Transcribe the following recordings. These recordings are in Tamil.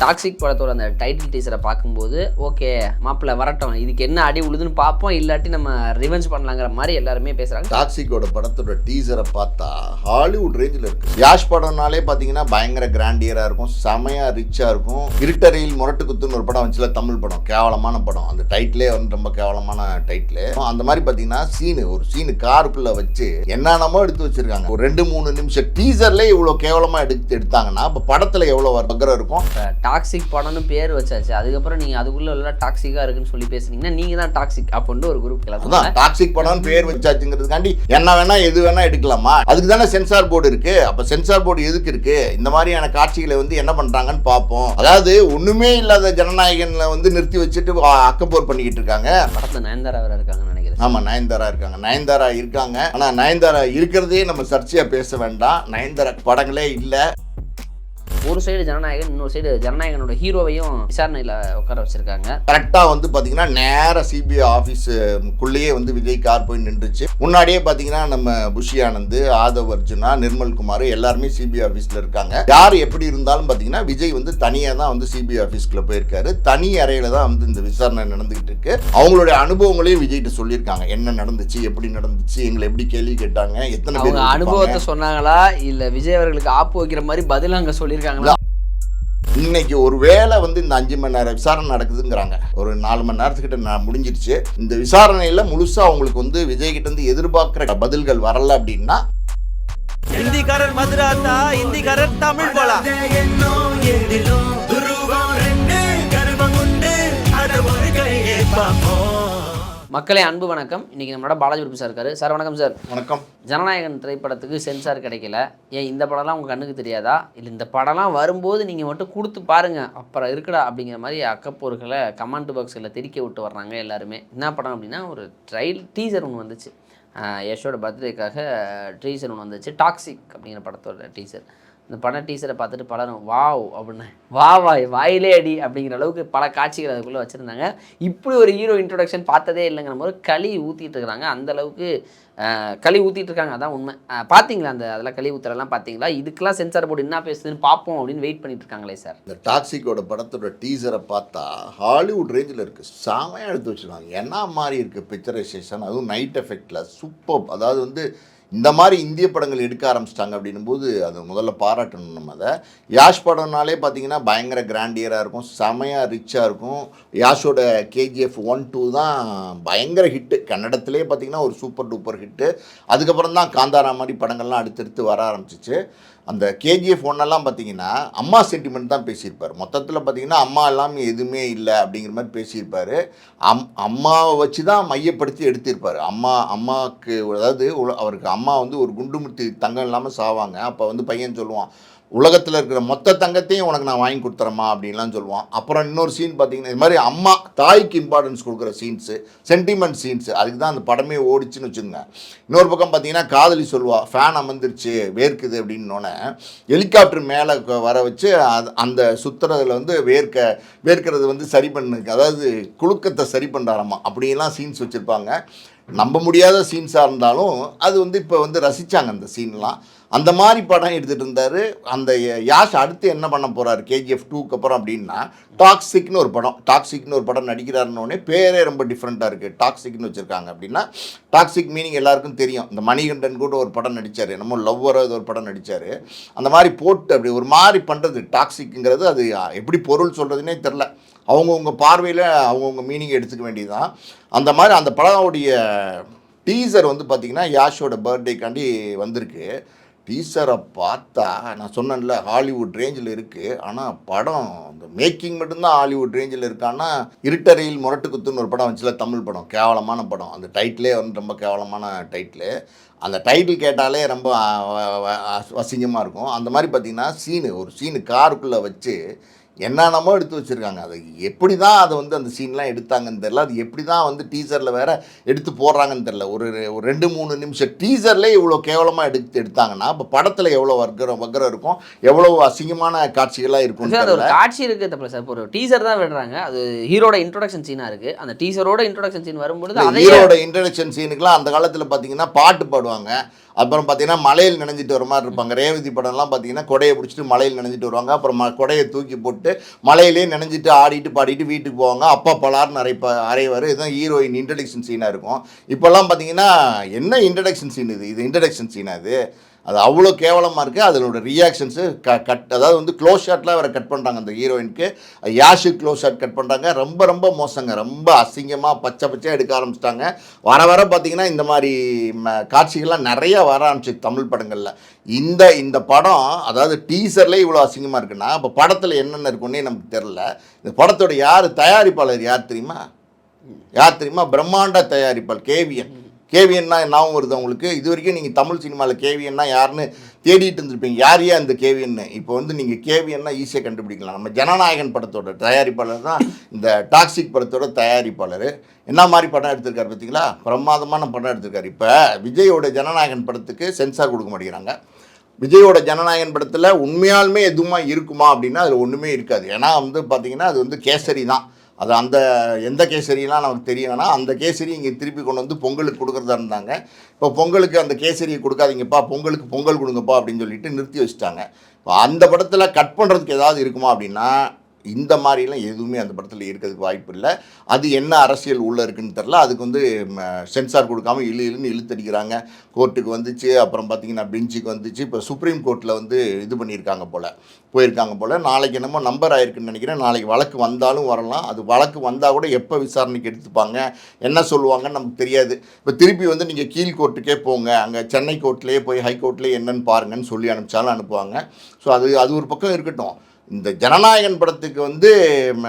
டாக்ஸிக் படத்தோட அந்த டைட்டில் டீசரை பார்க்கும்போது ஓகே மாப்பிள்ளை வரட்டும் இதுக்கு என்ன அடி உழுதுன்னு பார்ப்போம் இல்லாட்டி நம்ம ரிவெஞ்ச் பண்ணலாங்கிற மாதிரி எல்லாருமே பேசுகிறாங்க டாக்ஸிக்கோட படத்தோட டீசரை பார்த்தா ஹாலிவுட் ரேஞ்சில் இருக்கு. யாஷ் படம்னாலே பார்த்தீங்கன்னா பயங்கர கிராண்டியராக இருக்கும் செமையா ரிச்சாக இருக்கும். இருட்டறையில் முரட்டு குத்துன்னு ஒரு படம் வந்துச்சுல தமிழ் படம் கேவலமான படம். அந்த டைட்டிலே வந்து ரொம்ப கேவலமான டைட்டில் அந்த மாதிரி பார்த்தீங்கன்னா சீனு ஒரு சீனு காருக்குள்ள வச்சு என்னென்னமோ எடுத்து வச்சிருக்காங்க. ஒரு ரெண்டு மூணு நிமிஷம் டீசர்லேயே இவ்வளோ கேவலமாக எடுத்து எடுத்தாங்கன்னா இப்போ படத்தில் எவ்வளோ வக்கரம் இருக்கும்? டாக்ஸிக் படம்னு பேர் வச்சாச்சு. அதுக்கப்புறம் நீங்கள் அதுக்குள்ளே எல்லாம் டாக்ஸிக்காக இருக்குன்னு சொல்லி பேசுனீங்கன்னா நீங்கள் தான் டாக்ஸிக் அப்படின்ட்டு ஒரு குரூப் கிளம்புங்க. அதான் டாக்ஸிக் படம் பேர் வச்சாச்சுங்கிறதுக்காண்டி என்ன வேணா எது வேணா எடுக்கலாமா? அதுக்கு தானே சென்சார் போர்டு இருக்கு. அப்ப சென்சார் போர்டு எதுக்கு இருக்கு? இந்த மாதிரியான காட்சிகளை வந்து என்ன பண்றாங்கன்னு பார்ப்போம். அதாவது ஒண்ணுமே இல்லாத ஜனநாயகன்ல வந்து நிறுத்தி வச்சுட்டு அக்கப்போர் பண்ணிக்கிட்டு இருக்காங்க. படத்தில் நயன்தாரா வேறு இருக்காங்கன்னு நினைக்கிறேன். ஆமா நயன்தாரா இருக்காங்க. நயன்தாரா இருக்காங்க. ஆனா நயன்தாரா இருக்கிறதே நம்ம சர்ச்சையா பேச வேண்டாம். நயன்தாரா படங்களே இல்ல. ஒரு சைடு ஜனநாயகன் இன்னொரு சைடு ஜனநாயகனோட ஹீரோவையும் விசாரணையில் உட்கார வச்சிருக்காங்க. கரெக்டா வந்து பாத்தீங்கன்னா நேரா சிபிஐ ஆபீஸுக்குள்ளேயே வந்து விஜய் கார் போய் நின்றுச்சு. முன்னாடியே பாத்தீங்கன்னா நம்ம புஷி ஆனந்த் ஆதவ் அர்ஜுனா நிர்மல் குமார் எல்லாருமே சிபிஐ ஆபீஸ்ல இருக்காங்க. யார் எப்படி இருந்தாலும் பாத்தீங்கன்னா விஜய் வந்து தனியா தான் வந்து சிபிஐ ஆபீஸ்க்குள்ள போயிருக்காரு. தனி அறையில தான் வந்து இந்த விசாரணை நடந்துகிட்டு இருக்கு. அவங்களுடைய அனுபவங்களையும் விஜய்கிட்ட சொல்லியிருக்காங்க. என்ன நடந்துச்சு எப்படி நடந்துச்சு எங்களை எப்படி கேள்வி கேட்டாங்க எத்தனை அவங்க பேர் அனுபவத்தை சொன்னாங்களா இல்லை விஜய் அவர்களுக்கு ஆப்பு வைக்கிற மாதிரி பதில் அங்கே சொல்லியிருக்காங்களா இன்னைக்கு ஒரு வேளை வந்து இந்த அஞ்சு மணி நேரம் விசாரணை நடக்குதுங்கிறாங்க. ஒரு நாலு மணி நேரத்துக்கிட்ட நான் முடிஞ்சிருச்சு. இந்த விசாரணையில முழுசா அவங்களுக்கு வந்து விஜய் கிட்ட இருந்து எதிர்பார்க்கிற பதில்கள் வரல அப்படின்னா ஹிந்திக்காரர் மதுராந்தா ஹிந்திக்காரர் தமிழ் போலா. என்னோ எதிலும் துருவம் ரெண்டு கர்வம் உண்டு அட ஒரு கையே பார்ப்போம். மக்களே அன்பு வணக்கம். இன்னைக்கு நம்மளோட பாலாஜி பிரபு சார் இருக்காரு. சார் வணக்கம் சார். வணக்கம். ஜனநாயகன் திரைப்படத்துக்கு சென்சார் கிடைக்கல. ஏன் இந்த படம்லாம் உங்கள் கண்ணுக்கு தெரியாதா? இல்லை இந்த படம்லாம் வரும்போது நீங்கள் மட்டும் கொடுத்து பாருங்க. அப்புறம் இருக்குடா அப்படிங்கிற மாதிரி அக்கப்போர்களை கமெண்ட் பாக்ஸில் தெரிக்க விட்டு வர்றாங்க எல்லாருமே. என்ன படம் அப்படின்னா ஒரு ட்ரைல் டீசர் ஒன்று வந்துச்சு. யஷோட பர்த்டேக்காக டீசர் ஒன்று வந்துச்சு. டாக்ஸிக் அப்படிங்கிற படத்தோட டீசர். இந்த பட டீசரை பார்த்துட்டு பலரும் வாவ் அப்படின்னு வா வாய் வாயிலே அடி அப்படிங்கிற அளவுக்கு பல காட்சிகள் அதுக்குள்ளே வச்சுருந்தாங்க. இப்படி ஒரு ஹீரோ இன்ட்ரொடக்ஷன் பார்த்ததே இல்லைங்கிற மாதிரி களி ஊற்றிட்டு இருக்கிறாங்க அந்த அளவுக்கு களி ஊற்றிட்டு இருக்காங்க. அதான் உண்மை. பார்த்தீங்களா அந்த அதெல்லாம் களி ஊத்துறலாம் பார்த்தீங்களா? இதுக்கெல்லாம் சென்சார் போர்டு என்ன பேசுதுன்னு பார்ப்போம் அப்படின்னு வெயிட் பண்ணிட்டு இருக்காங்களே சார் இந்த டாக்ஸிக்கோட படத்தோட டீசரை பார்த்தா ஹாலிவுட் ரேஞ்சில் இருக்கு. செமையாக எடுத்து வச்சிருக்காங்க. என்ன மாதிரி இருக்கு பிக்சரைசேஷன் அதுவும் நைட் எஃபெக்டில் சூப்பர் அதாவது வந்து இந்த மாதிரி இந்திய படங்கள் எடுக்க ஆரம்பிச்சிட்டாங்க அப்படின்னும் போது அது முதல்ல பாராட்டணும் நம்ம அதை. யாஷ் படம்னாலே பார்த்தீங்கன்னா பயங்கர கிராண்டியராக இருக்கும் செமையாக ரிச்சாக இருக்கும். யாஷோட கேஜிஎஃப் ஒன் டூ தான் பயங்கர ஹிட்டு கன்னடத்திலே பார்த்தீங்கன்னா ஒரு சூப்பர் டூப்பர் ஹிட்டு அதுக்கப்புறம் தான் காந்தாரா மாதிரி படங்கள்லாம் அடுத்தடுத்து வர ஆரம்பிச்சிச்சு. அந்த கேஜிஎஃப் ஒன்னெல்லாம் பார்த்தீங்கன்னா அம்மா சென்டிமெண்ட் தான் பேசியிருப்பார். மொத்தத்தில் பார்த்தீங்கன்னா அம்மா எல்லாமே எதுவுமே இல்லை அப்படிங்கிற மாதிரி பேசியிருப்பார். அம் அம்மாவை வச்சு தான் மையப்படுத்தி எடுத்திருப்பார். அம்மா அம்மாவுக்கு அதாவது அவருக்கு அம்மா வந்து ஒரு குண்டுமுத்தி தங்கம் இல்லாமல் சாவாங்க. அப்போ வந்து பையன் சொல்லுவான் உலகத்தில் இருக்கிற மொத்த தங்கத்தையும் உனக்கு நான் வாங்கி கொடுத்துறேம்மா அப்படின்லாம் சொல்லுவான். அப்புறம் இன்னொரு சீன் பார்த்தீங்கன்னா இது மாதிரி அம்மா தாய்க்கு இம்பார்ட்டன்ஸ் கொடுக்குற சீன்ஸு சென்டிமெண்ட் சீன்ஸு அதுக்கு தான் அந்த படமே ஓடிச்சுன்னு வச்சுக்கோங்க. இன்னொரு பக்கம் பார்த்தீங்கன்னா காதலி சொல்லுவா ஃபேன் அமர்ந்துருச்சு வேர்க்குது அப்படின்னோடனே ஹெலிகாப்டர் மேலே வர வச்சு அது அந்த சுற்றுறதுல வந்து வேர்க்க வேர்க்கிறது வந்து சரி பண்ணு அதாவது குலுக்கத்தை சரி பண்ணுறாராமா அப்படின்லாம் சீன்ஸ் வச்சுருப்பாங்க. நம்ப முடியாத சீன்ஸாக இருந்தாலும் அது வந்து இப்போ வந்து ரசித்தாங்க அந்த சீன்லாம் அந்த மாதிரி படம் எடுத்துகிட்டு இருந்தார். அந்த யாஷ் அடுத்து என்ன பண்ண போகிறார் கேஜிஎஃப் டூக்கு அப்புறம் அப்படின்னா டாக்ஸிக்னு ஒரு படம். டாக்ஸிக்னு ஒரு படம் நடிக்கிறாருன்னொடனே பேரே ரொம்ப டிஃப்ரெண்ட்டாக இருக்குது டாக்ஸிக்னு வச்சுருக்காங்க அப்படின்னா டாக்ஸிக் மீனிங் எல்லாருக்கும் தெரியும். இந்த மணிகண்டன் கூட ஒரு படம் நடித்தார் என்னமோ லவ்வரோ இது ஒரு படம் நடித்தார் அந்த மாதிரி போட்டு அப்படி ஒரு மாதிரி பண்ணுறது டாக்ஸிக்குங்கிறது அது எப்படி பொருள் சொல்கிறதுனே தெரில அவங்கவுங்க பார்வையில் அவங்கவுங்க மீனிங் எடுத்துக்க வேண்டியதுதான். அந்த மாதிரி அந்த படமுடைய டீசர் வந்து பார்த்திங்கன்னா யாஷோட பர்த்டேக்காண்டி வந்திருக்கு. டீசரை பார்த்தா நான் சொன்னேன்ல ஹாலிவுட் ரேஞ்சில் இருக்குது ஆனால் படம் அந்த மேக்கிங் மட்டும்தான் ஹாலிவுட் ரேஞ்சில் இருக்கான்னா இருட்டறையில் முரட்டு குத்துன்னு ஒரு படம் வந்துச்சுல தமிழ் படம். கேவலமான படம். அந்த டைட்டிலே வந்து ரொம்ப கேவலமான டைட்டிலு. அந்த டைட்டில் கேட்டாலே ரொம்ப அசிங்கமாக இருக்கும். அந்த மாதிரி பார்த்திங்கன்னா சீனு ஒரு சீனு காருக்குள்ளே வச்சு என்னென்னமோ எடுத்து வச்சுருக்காங்க. அது எப்படி தான் அதை வந்து அந்த சீன்லாம் எடுத்தாங்கன்னு தெரில அது எப்படி தான் வந்து டீசரில் வேற எடுத்து போடுறாங்கன்னு தெரில ஒரு ஒரு ரெண்டு மூணு நிமிஷம் டீசர்லேயே இவ்வளோ கேவலமாக எடுத்து எடுத்தாங்கன்னா இப்போ படத்தில் எவ்வளோ வர்க்கரம் வக்கரம் இருக்கும்? எவ்வளோ அசிங்கமான காட்சிகளாக இருக்கும்னு சார் ஒரு காட்சி இருக்கு தப்பு சார். ஒரு டீசர் தான் விடுறாங்க. அது ஹீரோட இன்ட்ரோடக்ஷன் சீனா இருக்கு. அந்த டீசரோட இன்ட்ரோடக்ஷன் சீன் அதையே ஹீரோட இன்ட்ரடக்ஷன் சீனுக்குலாம் அந்த காலத்தில் பார்த்தீங்கன்னா பாட்டு பாடுவாங்க. அப்புறம் பார்த்தீங்கன்னா மலையில் நினைஞ்சிட்டு வர மாதிரி இருப்பாங்க. ரேவதி படம்லாம் பார்த்தீங்கன்னா கொடையை பிடிச்சிட்டு மலையில் நினைஞ்சிட்டு வருவாங்க. அப்புறம் கொடையை தூக்கி போட்டு மலையிலேயே நினைஞ்சிட்டு ஆடிட்டு பாடிட்டு வீட்டுக்கு போவாங்க. அப்பா பலார்னு அரைப்ப அரைவார் இதுதான் ஹீரோயின் இன்ட்ரடக்ஷன் சீனாக இருக்கும். இப்போல்லாம் பார்த்தீங்கன்னா என்ன இன்ட்ரடக்ஷன் சீன் இது? இது இன்ட்ரடக்ஷன் சீனாக இது? அது அவ்வளோ கேவலமாக இருக்குது அதனோட ரியாக்ஷன்ஸு க கட் அதாவது வந்து க்ளோஸ் ஷாட்லாம் வேறு கட் பண்ணுறாங்க அந்த ஹீரோயினுக்கு யாஷு க்ளோஸ் ஷாட் கட் பண்ணுறாங்க ரொம்ப ரொம்ப மோசங்க. ரொம்ப அசிங்கமாக பச்சை பச்சையாக எடுக்க ஆரம்பிச்சிட்டாங்க. வர வர பார்த்திங்கன்னா இந்த மாதிரி ம- காட்சிகள்லாம் நிறைய வர ஆரம்பிச்சு தமிழ் படங்களில். இந்த இந்த படம் அதாவது டீசர்லேயே இவ்வளோ அசிங்கமாக இருக்குன்னா அப்போ படத்தில் என்னென்ன இருக்குன்னே நமக்கு தெரில இந்த படத்தோட யார் தயாரிப்பாளர் யார் தெரியுமா? யார் தெரியுமா? பிரம்மாண்ட தயாரிப்பாளர் கேவிஎன். கேவிஎன்னா ஞாபகம் வருது உங்களுக்கு இது வரைக்கும் நீங்கள் தமிழ் சினிமாவில் கேவியன்னா யாருன்னு தேடிட்டு இருந்திருப்பீங்க. யார் ஏன் அந்த கேவிஎன்னு? இப்போ வந்து நீங்கள் கேவிஎன்னா ஈஸியாக கண்டுபிடிக்கலாம். நம்ம ஜனநாயகன் படத்தோட தயாரிப்பாளர் தான் இந்த டாக்ஸிக் படத்தோட தயாரிப்பாளர். என்ன மாதிரி படம் எடுத்திருக்காரு பார்த்தீங்களா? பிரமாதமான படம் எடுத்திருக்காரு. இப்போ விஜயோட ஜனநாயகன் படத்துக்கு சென்சார் கொடுக்க மாட்டேங்கிறாங்க. விஜயோட ஜனநாயகன் படத்தில் உண்மையாலுமே எதுவுமா இருக்குமா அப்படின்னா அதில் ஒன்றுமே இருக்காது. ஏன்னா வந்து பார்த்தீங்கன்னா அது வந்து கேசரி தான். அது அந்த எந்த கேசரியெலாம் நமக்கு தெரியணும்னா அந்த கேசரி இங்கே திருப்பி கொண்டு வந்து பொங்கலுக்கு கொடுக்குறதா இருந்தாங்க இப்போ பொங்கலுக்கு அந்த கேசரியை கொடுக்காதீங்கப்பா பொங்கலுக்கு பொங்கல் கொடுங்கப்பா அப்படின்னு சொல்லிட்டு நிறுத்தி வச்சுட்டாங்க. இப்போ அந்த படத்தில் கட் பண்ணுறதுக்கு ஏதாவது இருக்குமா அப்படின்னா இந்த மாதிரிலாம் எதுவுமே அந்த படத்தில் இருக்கிறதுக்கு வாய்ப்பு இல்லை. அது என்ன அரசியல் உள்ளே இருக்குன்னு தெரில அதுக்கு வந்து சென்சார் கொடுக்காம இழு இழுன்னு இழுத்தடிக்கிறாங்க. கோர்ட்டுக்கு வந்துச்சு அப்புறம் பார்த்தீங்கன்னா பெஞ்சுக்கு வந்துச்சு. இப்போ சுப்ரீம் கோர்ட்டில் வந்து இது பண்ணியிருக்காங்க போல் போயிருக்காங்க போல். நாளைக்கு என்னமோ நம்பர் ஆயிருக்குன்னு நினைக்கிறேன். நாளைக்கு வழக்கு வந்தாலும் வரலாம். அது வழக்கு வந்தால் கூட எப்போ விசாரணைக்கு எடுத்துப்பாங்க? என்ன சொல்லுவாங்கன்னு நமக்கு தெரியாது. இப்போ திருப்பி வந்து நீங்கள் கீழ் கோர்ட்டுக்கே போங்க. அங்கே சென்னை கோர்ட்லேயே போய் ஹை கோர்ட்லேயே என்னன்னு பாருங்கன்னு சொல்லி அனுப்பிச்சாலும் அனுப்புவாங்க. ஸோ அது அது ஒரு பக்கம் இருக்கட்டும். இந்த ஜனநாயகன் படத்துக்கு வந்து ம,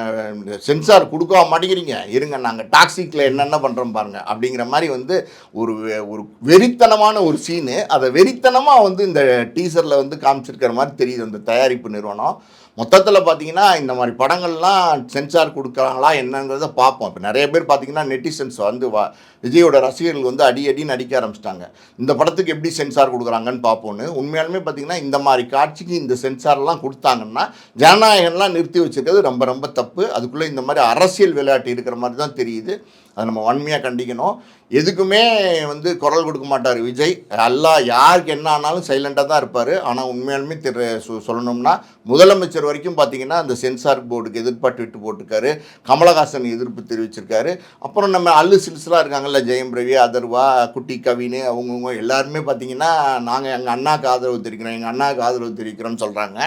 சென்சார் கொடுக்க மாட்டேங்கிறீங்க. இருங்க நாங்கள் டாக்ஸிக்கில் என்னென்ன பண்ணுறோம் பாருங்கள் அப்படிங்கிற மாதிரி வந்து ஒரு ஒரு வெறித்தனமான ஒரு சீனு. அதை வெறித்தனமாக வந்து இந்த டீசரில் வந்து காமிச்சிருக்கிற மாதிரி தெரியுது அந்த தயாரிப்பு நிறுவனம். மொத்தத்தில் பார்த்தீங்கன்னா இந்த மாதிரி படங்கள்லாம் சென்சார் கொடுக்குறாங்களா என்னங்கிறத பார்ப்போம் இப்போ நிறைய பேர் பார்த்தீங்கன்னா நெட்டிசன்ஸ் வந்து வா விஜயோட ரசிகர்கள் வந்து அடி அடி நடிக்க ஆரம்பிச்சிட்டாங்க. இந்த படத்துக்கு எப்படி சென்சார் கொடுக்குறாங்கன்னு பார்ப்போன்னு உண்மையாலுமே பார்த்தீங்கன்னா இந்த மாதிரி காட்சிக்கு இந்த சென்சார்லாம் கொடுத்தாங்கன்னா ஜனநாயகம்லாம் நிறுத்தி வச்சுருக்கிறது ரொம்ப ரொம்ப தப்பு. அதுக்குள்ளே இந்த மாதிரி அரசியல் விளையாட்டு இருக்கிற மாதிரி தான் தெரியுது. அதை நம்ம வன்மையாக கண்டிக்கணும். எதுக்குமே வந்து குரல் கொடுக்க மாட்டார் விஜய். எல்லாம் யாருக்கு என்ன ஆனாலும் சைலண்டாக தான் இருப்பார். ஆனால் உண்மையாலுமே திரு சொல்லணும்னா முதலமைச்சர் வரைக்கும் பார்த்தீங்கன்னா அந்த சென்சார் போர்டுக்கு எதிர்பார்த்து விட்டு போட்டிருக்காரு. கமலஹாசன் எதிர்ப்பு தெரிவிச்சிருக்காரு. அப்புறம் நம்ம அல்லு சில்ஸ்லாம் இருக்காங்கல்ல ஜெயம் ரவி அதர்வா குட்டி கவினு அவங்கவுங்க எல்லாருமே பார்த்தீங்கன்னா நாங்கள் எங்கள் அண்ணாவுக்கு ஆதரவு தெரிவிக்கிறோம். எங்கள் அண்ணாவுக்கு ஆதரவு தெரிவிக்கிறோம்னு சொல்கிறாங்க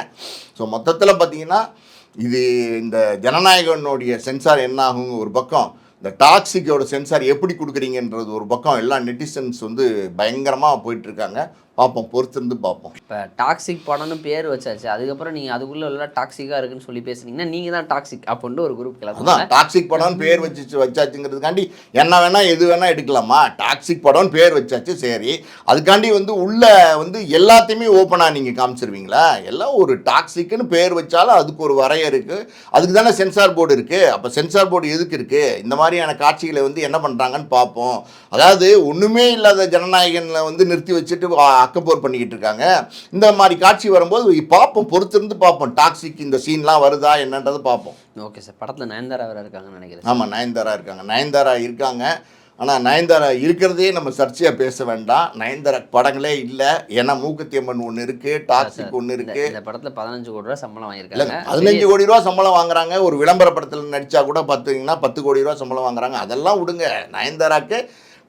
ஸோ மொத்தத்தில் பார்த்தீங்கன்னா இது இந்த ஜனநாயகனுடைய சென்சார் என்ன ஆகும் ஒரு பக்கம். இந்த டாக்ஸிக்கோட சென்சார் எப்படி கொடுக்குறீங்கன்றது ஒரு பக்கம் எல்லா நெட்டிசன்ஸ் வந்து பயங்கரமாக போயிட்டுருக்காங்க பார்ப்போம் பொறுத்திருந்து பார்ப்போம் இப்போ டாக்ஸிக் படம்னு பேர் வச்சாச்சு. அதுக்கப்புறம் நீங்கள் அதுக்குள்ளே எல்லாம் டாக்ஸிக்காக இருக்குன்னு சொல்லி பேசுனீங்கன்னா நீங்கள் தான் டாக்ஸிக் அப்படின்ட்டு ஒரு குரூப் கிளம்புங்க டாக்ஸிக் படம் பேர் வச்சு வச்சாச்சுங்கிறதுக்காண்டி என்ன வேணா எது வேணா எடுக்கலாமா? டாக்ஸிக் படம் பேர் வச்சாச்சு சரி. அதுக்காண்டி வந்து உள்ள வந்து எல்லாத்தையுமே ஓப்பனாக நீங்கள் காமிச்சிருவீங்களா? எல்லாம் ஒரு டாக்ஸிக்குன்னு பேர் வச்சாலும் அதுக்கு ஒரு வரைய இருக்குது அதுக்கு தானே சென்சார் போர்டு இருக்குது அப்போ சென்சார் போர்டு எதுக்கு இருக்குது இந்த மாதிரியான காட்சிகளை வந்து என்ன பண்ணுறாங்கன்னு பார்ப்போம் அதாவது ஒன்றுமே இல்லாத ஜனநாயகனில் வந்து நிறுத்தி வச்சுட்டு அக்கப்போர் பண்ணிக்கிட்டு இருக்காங்க. இந்த மாதிரி காட்சி வரும்போது பார்ப்போம் பொறுத்திருந்து பார்ப்போம் டாக்ஸிக் இந்த சீன்லாம் வருதா என்னன்றதை பார்ப்போம் ஓகே சார். படத்தில் நயன்தாரா வேறு இருக்காங்கன்னு நினைக்கிறேன் ஆமாம் நயன்தாரா இருக்காங்க. நயன்தாரா இருக்காங்க. ஆனால் நயன்தாரா இருக்கிறதே நம்ம சர்ச்சையாக பேச வேண்டாம். நயன்தாரா படங்களே இல்லை. ஏன்னா மூக்குத்தி அம்மன் ஒன்று இருக்குது டாக்ஸிக் ஒன்று இருக்குது இந்த படத்தில் பதினஞ்சு கோடி ரூபா சம்பளம் வாங்கியிருக்காங்க. பதினஞ்சு கோடி ரூபா சம்பளம் வாங்குறாங்க. ஒரு விளம்பர படத்தில் நடித்தா கூட பார்த்தீங்கன்னா பத்து கோடி ரூபா சம்பளம் வாங்குறாங்க. அதெல்லாம் விடுங்க. நயன்தாராக்கு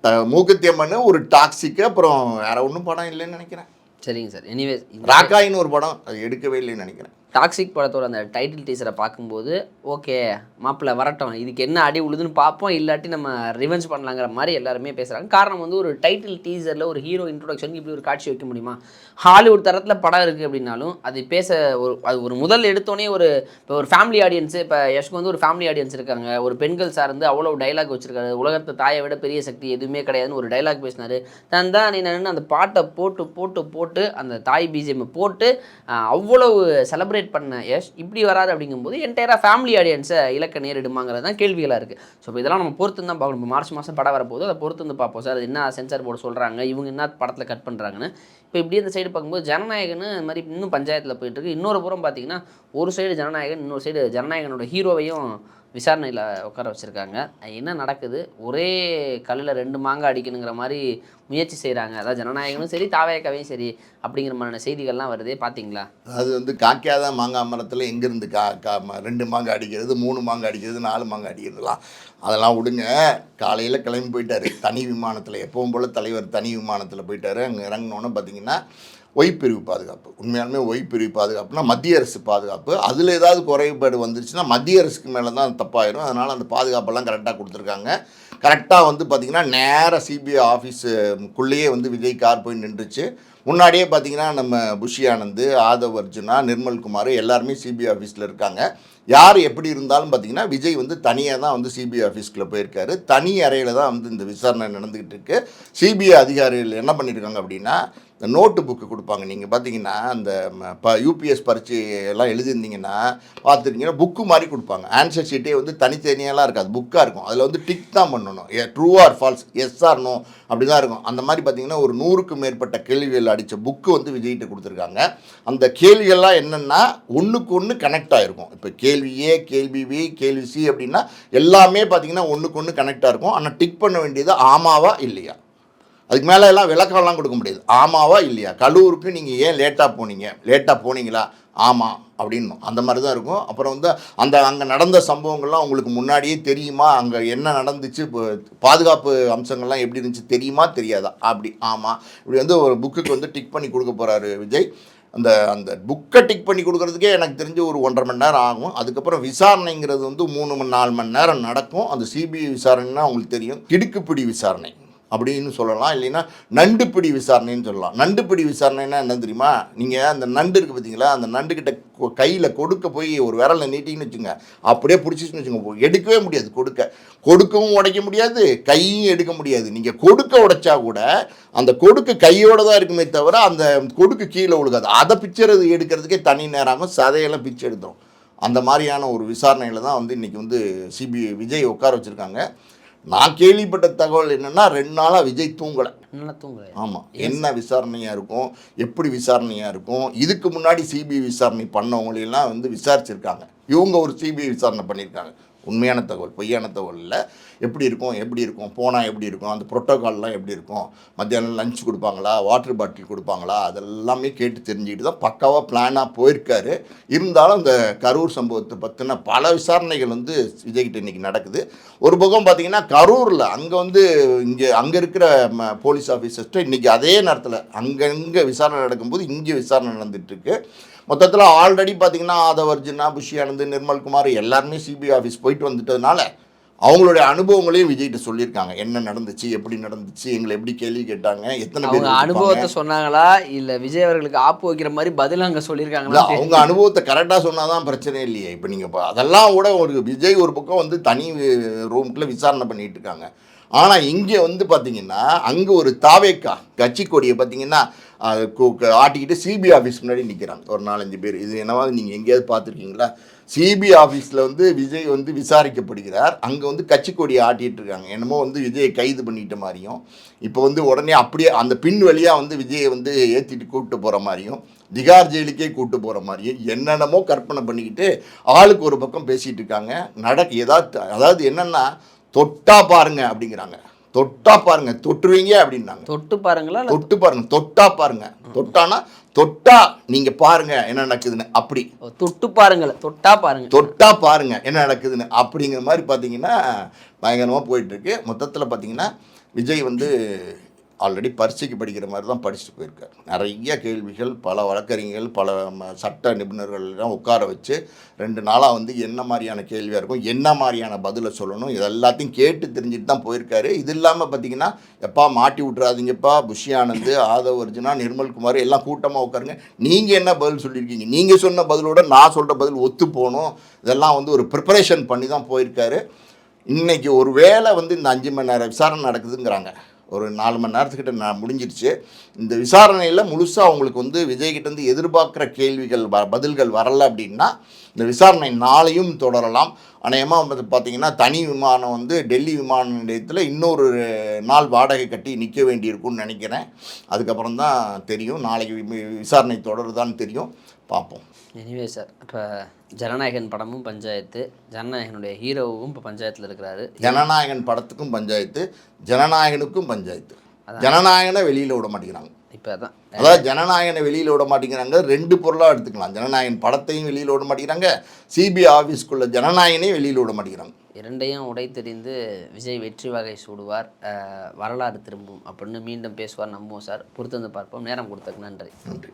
அஹ், மூக்குத்தி அம்மன் ஒரு டாக்ஸிக்கு அப்புறம் வேற ஒன்றும் படம் இல்லைன்னு நினைக்கிறேன். சரிங்க சார். எனிவேஸ் ராக்காயின்னு ஒரு படம் அது எடுக்கவே இல்லைன்னு நினைக்கிறேன். டாக்ஸிக் படத்தோட அந்த டைட்டில் டீசரை பார்க்கும்போது ஓகே மாப்பிள்ள வரட்டும் இதுக்கு என்ன அடி உழுதுன்னு பார்ப்போம் இல்லாட்டி நம்ம ரிவெஞ்ச் பண்ணலாங்கிற மாதிரி எல்லாருமே பேசுகிறாங்க காரணம் வந்து ஒரு டைட்டில் டீசரில் ஒரு ஹீரோ இன்ட்ரோடக்ஷனுக்கு இப்படி ஒரு காட்சி வைக்க முடியுமா? ஹாலிவுட் தரத்தில் படம் இருக்குது அப்படின்னாலும் அது பேச ஒரு அது ஒரு முதல் எடுத்தோடனே ஒரு இப்போ ஒரு ஃபேமிலி ஆடியன்ஸு இப்போ யஷ்க்கு வந்து ஒரு ஃபேமிலி ஆடியன்ஸ் இருக்காங்க. ஒரு பெண்கள் சார்ந்து அவ்வளோ டைலாக் வச்சுருக்காரு. உலகத்தை தாயை விட பெரிய சக்தி எதுவுமே கிடையாதுன்னு ஒரு டைலாக் பேசினார். தன் தான் நீ நின்று அந்த பாட்டை போட்டு போட்டு போட்டு அந்த தாய் பிஜிஎம் போட்டு அவ்வளவு செலப்ரேட் பண்ண யஷ் இப்படி வராது அப்படிங்கும்போது என்டையராக ஃபேமிலி ஆடியன்ஸை இலக்க நேரிடுமாங்கிறது தான் கேள்விகளாக இருக்குது ஸோ இப்போ இதெல்லாம் நம்ம பொறுத்து தான் பார்க்கணும். இப்போ மார்ச் மாதம் படம் வரப்போது அதை பொறுத்து வந்து பார்ப்போம். சார் அது என்ன சென்சார் போர்டு சொல்கிறாங்க இவங்க என்ன படத்தில் கட் பண்ணுறாங்கன்னு இப்போ இப்படி இந்த சைடு பார்க்கும்போது ஜனநாயகன்னு இந்த மாதிரி இன்னும் பஞ்சாயத்தில் போயிட்டுருக்கு இன்னொரு புறம் பார்த்தீங்கன்னா ஒரு சைடு ஜனநாயகன் இன்னொரு சைடு ஜனநாயகனோட ஹீரோவையும் விசாரணையில் உட்கார வச்சுருக்காங்க. என்ன நடக்குது? ஒரே கல்லில் ரெண்டு மாங்காய் அடிக்கணுங்கிற மாதிரி முயற்சி செய்கிறாங்க அதாவது ஜனநாயகனும் சரி தாவேக்காவையும் சரி அப்படிங்கிற மாதிரியான செய்திகள்லாம் வருதே பார்த்தீங்களா அது வந்து காக்காதான் மாங்காய் மரத்தில் எங்கேருந்து கா கா ரெண்டு மாங்காய் அடிக்கிறது மூணு மாங்காய் அடிக்கிறது நாலு மாங்காய் அடிக்கிறதுலாம். அதெல்லாம் விடுங்க. காலையில் கிளம்பி போயிட்டாரு. தனி விமானத்தில். எப்பவும் போல் தலைவர் தனி விமானத்தில் போயிட்டார். அங்கே இறங்கினோன்னு பார்த்தீங்கன்னா ஒய்பிரிவு பாதுகாப்பு. உண்மையாலுமே ஒய்பிரிவு பாதுகாப்புனா மத்திய அரசு பாதுகாப்பு. அதில் ஏதாவது குறைபாடு வந்துருச்சுன்னா மத்திய அரசுக்கு மேலே தான் தப்பாயிரும். அதனால் அந்த பாதுகாப்பெல்லாம் கரெக்டாக கொடுத்துருக்காங்க. கரெக்டாக வந்து பார்த்திங்கன்னா நேராக சிபிஐ ஆஃபீஸுக்குள்ளேயே வந்து விஜய் கார் போய் நின்றுச்சு. முன்னாடியே பார்த்தீங்கன்னா நம்ம புஷி ஆனந்த் ஆதவ் அர்ஜுனா நிர்மல் குமார் எல்லாருமே சிபிஐ ஆஃபீஸில் இருக்காங்க. யார் எப்படி இருந்தாலும் பார்த்தீங்கன்னா விஜய் வந்து தனியாக தான் வந்து சிபிஐ ஆஃபீஸ்க்குள்ளே போயிருக்காரு. தனி அறையில் தான் வந்து இந்த விசாரணை நடந்துக்கிட்டு இருக்கு. சிபிஐ அதிகாரிகள் என்ன பண்ணியிருக்காங்க அப்படின்னா இந்த நோட்டு புக்கு கொடுப்பாங்க. நீங்கள் பார்த்தீங்கன்னா அந்த ப யூபிஎஸ் பரீட்சை எல்லாம் எழுதியிருந்தீங்கன்னா பார்த்துருந்தீங்கன்னா புக்கு மாதிரி கொடுப்பாங்க. ஆன்சர் ஷீட்டே வந்து தனித்தனியெல்லாம் இருக்காது. புக்காக இருக்கும். அதில் வந்து டிக் தான் பண்ணணும். A true or false yes or no அப்படி தான் இருக்கும். அந்த மாதிரி பார்த்தீங்கன்னா ஒரு நூறுக்கும் மேற்பட்ட கேள்விகள் அடித்த புக்கு வந்து விஜய்கிட்ட கொடுத்துருக்காங்க. அந்த கேள்விகள்லாம் என்னென்னா ஒன்றுக்கு ஒன்று கனெக்ட் ஆகிருக்கும் இப்போ கேள்வி ஏ கேள்வி பி கேள்வி சி அப்படின்னா எல்லாமே பார்த்தீங்கன்னா ஒன்றுக்கு ஒன்று கனெக்டாக இருக்கும். ஆனால் டிக் பண்ண வேண்டியது ஆமாவா இல்லையா? அதுக்கு மேலே எல்லாம் விளக்கம்லாம் கொடுக்க முடியாது. ஆமாவா இல்லையா? கல்லூருக்கு நீங்கள் ஏன் லேட்டாக போனீங்க? லேட்டாக போனீங்களா? ஆமாம் அப்படின்னு அந்த மாதிரி தான் இருக்கும். அப்புறம் வந்து அந்த அங்கே நடந்த சம்பவங்கள்லாம் உங்களுக்கு முன்னாடியே தெரியுமா? அங்கே என்ன நடந்துச்சு? இப்போ பாதுகாப்பு அம்சங்கள்லாம் எப்படி இருந்துச்சு? தெரியுமா? தெரியாதா? அப்படி ஆமாம் இப்படி வந்து ஒரு புக்குக்கு வந்து டிக் பண்ணி கொடுக்க போகிறாரு விஜய். அந்த அந்த புக்கை டிக் பண்ணி கொடுக்குறதுக்கே எனக்கு தெரிஞ்சு ஒரு ஒன்றரை மணி நேரம் ஆகும். அதுக்கப்புறம் விசாரணைங்கிறது வந்து மூணு மணி நாலு மணி நேரம் நடக்கும். அந்த சிபிஐ விசாரணைன்னா உங்களுக்கு தெரியும். கிடுக்குப்பிடி விசாரணை. அப்படின்னு சொல்லலாம். இல்லைன்னா நண்டுப்பிடி விசாரணைன்னு சொல்லலாம். நண்டுப்பிடி விசாரணைன்னா என்ன தெரியுமா? நீங்கள் அந்த நண்டு இருக்குது பார்த்தீங்களா அந்த நண்டுக்கிட்ட கையில் கொடுக்க போய் ஒரு விரலை நீட்டிங்கன்னு வச்சுங்க. அப்படியே பிடிச்சிச்சுன்னு வச்சுங்க. எடுக்கவே முடியாது கொடுக்க. கொடுக்கவும் உடைக்க முடியாது கையும் எடுக்க முடியாது. நீங்கள் கொடுக்க உடைச்சா கூட அந்த கொடுக்கு கையோட தான் இருக்குமே தவிர அந்த கொடுக்கு கீழே விழுகாது அதை பிச்சர் எடுக்கிறதுக்கே தனி நேரம் சதையெல்லாம் பிச்சு எடுத்துரும் அந்த மாதிரியான ஒரு விசாரணையில் தான் வந்து இன்றைக்கி வந்து சிபிஐ விஜய் உட்கார வச்சுருக்காங்க. நான் கேள்விப்பட்ட தகவல் என்னென்னா ரெண்டு நாளாக விஜய் தூங்கலை. ஆமாம் என்ன விசாரணையாக இருக்கும்? எப்படி விசாரணையாக இருக்கும்? இதுக்கு முன்னாடி சிபிஐ விசாரணை பண்ணவங்களையெல்லாம் வந்து விசாரிச்சிருக்காங்க. இவங்க ஒரு சிபிஐ விசாரணை பண்ணியிருக்காங்க உண்மையான தகவல் பொய்யான தகவல் இல்லை எப்படி இருக்கும் எப்படி இருக்கும் போனால் எப்படி இருக்கும் அந்த ப்ரோட்டோகால்லாம் எப்படி இருக்கும் மத்தியானம் லஞ்ச் கொடுப்பாங்களா வாட்டர் பாட்டில் கொடுப்பாங்களா அதெல்லாமே கேட்டு தெரிஞ்சுக்கிட்டு தான் பக்காவாக பிளானாக போயிருக்காரு. இருந்தாலும் அந்த கரூர் சம்பவத்தை பற்றின பல விசாரணைகள் வந்து விஜய்கிட்ட இன்றைக்கி நடக்குது. ஒரு பக்கம் பார்த்திங்கன்னா கரூரில் அங்கே வந்து இங்கே அங்கே இருக்கிற ம- போலீஸ் ஆஃபீஸர்ஸ்ட்டு இன்றைக்கி அதே நேரத்தில் அங்கங்கே விசாரணை நடக்கும்போது இங்கே விசாரணை நடந்துகிட்ருக்கு மொத்தத்தில் ஆல்ரெடி பார்த்தீங்கன்னா ஆதவர்ஜுனா புஷி ஆனந்த் நிர்மல்குமார் எல்லாருமே சிபிஐ ஆஃபீஸ் போயிட்டு வந்துட்டதுனால அவங்களுடைய அனுபவங்களையும் விஜய்கிட்ட சொல்லியிருக்காங்க. என்ன நடந்துச்சு எப்படி நடந்துச்சு எங்களை எப்படி கேள்வி கேட்டாங்க எத்தனை பேர்? அனுபவத்தை சொன்னாங்களா இல்ல விஜய் அவர்களுக்கு ஆப்பு வைக்கிற மாதிரி பதில் அங்க சொல்லியிருக்காங்களா? அவங்க அனுபவத்தை கரெக்டாக சொன்னாதான் பிரச்சனை இல்லையே. இப்போ நீங்கள் இப்போ அதெல்லாம் கூட ஒரு விஜய் ஒரு பக்கம் வந்து தனி ரூம்குள்ளே விசாரணை பண்ணிட்டு இருக்காங்க. ஆனால் இங்கே வந்து பார்த்தீங்கன்னா அங்கே ஒரு தாவேக்கா கட்சி கொடியை பார்த்தீங்கன்னா ஆட்டிக்கிட்டு சிபிஐ ஆஃபீஸ் முன்னாடி நிற்கிறாங்க ஒரு நாலஞ்சு பேர். இது என்னவாது நீங்கள் எங்கேயாவது பார்த்துருக்கீங்களா? சிபிஐ ஆஃபீஸில் வந்து விஜய் வந்து விசாரிக்கப்படுகிறார். அங்கே வந்து கட்சி கொடியை ஆட்டிகிட்டு இருக்காங்க. என்னமோ வந்து விஜயை கைது பண்ணிட்ட மாதிரியும் இப்போ வந்து உடனே அப்படியே அந்த பின் வழியாக வந்து விஜயை வந்து ஏற்றிட்டு கூப்பிட்டு போகிற மாதிரியும் திகார் ஜெயிலுக்கே கூப்பிட்டு போகிற மாதிரியும் என்னென்னமோ கற்பனை பண்ணிக்கிட்டு ஆளுக்கு ஒரு பக்கம் பேசிகிட்டு இருக்காங்க. நடக்க ஏதாவது அதாவது என்னென்னா தொட்டா பாருங்க அப்படிங்கிறாங்க. தொட்டா பாருங்க தொட்டுருவீங்க அப்படின்னாங்க. தொட்டு பாருங்களா தொட்டு பாருங்க தொட்டா பாருங்க. தொட்டானா தொட்டா நீங்க பாருங்க என்ன நடக்குதுன்னு அப்படி. தொட்டு பாருங்கள தொட்டா பாருங்க. தொட்டா பாருங்க என்ன நடக்குதுன்னு அப்படிங்கிற மாதிரி பார்த்தீங்கன்னா பயங்கரமாக போயிட்டு இருக்கு மொத்தத்தில் பார்த்தீங்கன்னா விஜய் வந்து ஆல்ரெடி பரீட்சைக்கு படிக்கிற மாதிரி தான் படிச்சுட்டு போயிருக்கார். நிறைய கேள்விகள் பல வழக்கறிஞர்கள் பல ம- சட்ட நிபுணர்கள் எல்லாம் உட்கார வச்சு ரெண்டு நாளாக வந்து என்ன மாதிரியான கேள்வியாக இருக்கும் என்ன மாதிரியான பதிலை சொல்லணும் இது எல்லாத்தையும் கேட்டு தெரிஞ்சுட்டு தான் போயிருக்காரு. இது இல்லாமல் பார்த்தீங்கன்னா எப்பா மாட்டி விட்றாதீங்கப்பா புஷி ஆனந்த் ஆதவ் அர்ஜுனா நிர்மல்குமார் எல்லாம் கூட்டமாக உட்காருங்க. நீங்கள் என்ன பதில் சொல்லியிருக்கீங்க? நீங்கள் சொன்ன பதிலோட நான் சொல்கிற பதில் ஒத்து போகணும். இதெல்லாம் வந்து ஒரு ப்ரிப்பரேஷன் பண்ணி தான் போயிருக்காரு. இன்றைக்கி ஒரு வேளை வந்து இந்த அஞ்சு மணி நேரம் விசாரணை நடக்குதுங்கிறாங்க. ஒரு நாலு மணி நேரத்துக்கிட்ட நான் முடிஞ்சிருச்சு. இந்த விசாரணையில் முழுசாக அவங்களுக்கு வந்து விஜய்கிட்டேருந்து எதிர்பார்க்குற கேள்விகள் வ பதில்கள் வரல அப்படின்னா இந்த விசாரணை நாளையும் தொடரலாம். அநேகமாக வந்து பார்த்தீங்கன்னா தனி விமானம் வந்து டெல்லி விமான நிலையத்தில் இன்னொரு நாள் வாடகை கட்டி நிற்க வேண்டியிருக்கும்னு நினைக்கிறேன். அதுக்கப்புறம் தான் தெரியும். நாளைக்கு வி- விசாரணை தொடருதான்னு தெரியும். பார்ப்போம் எனிவே சார் இப்போ ஜனநாயகன் படமும் பஞ்சாயத்து ஜனநாயகனுடைய ஹீரோவும் இப்போ பஞ்சாயத்தில் இருக்கிறாரு. ஜனநாயகன் படத்துக்கும் பஞ்சாயத்து ஜனநாயகனுக்கும் பஞ்சாயத்து. ஜனநாயகனை வெளியில் விட மாட்டேங்கிறாங்க. இப்போ அதான். அதாவது ஜனநாயகனை வெளியில் விட மாட்டேங்கிறாங்க ரெண்டு பொருளாக எடுத்துக்கலாம். ஜனநாயகன் படத்தையும் வெளியில் விட மாட்டேங்கிறாங்க சிபிஐ ஆஃபீஸ்க்குள்ள ஜனநாயகனையும் வெளியில் விட மாட்டேங்கிறாங்க. இரண்டையும் உடைத்தெறிந்து விஜய் வெற்றி வகை சூடுவார் வரலாறு திரும்பும் அப்படின்னு மீண்டும் பேசுவார் நம்புவோம் சார். பொறுத்து வந்து பார்ப்போம். நேரம் கொடுத்ததுக்கு நன்றி. நன்றி.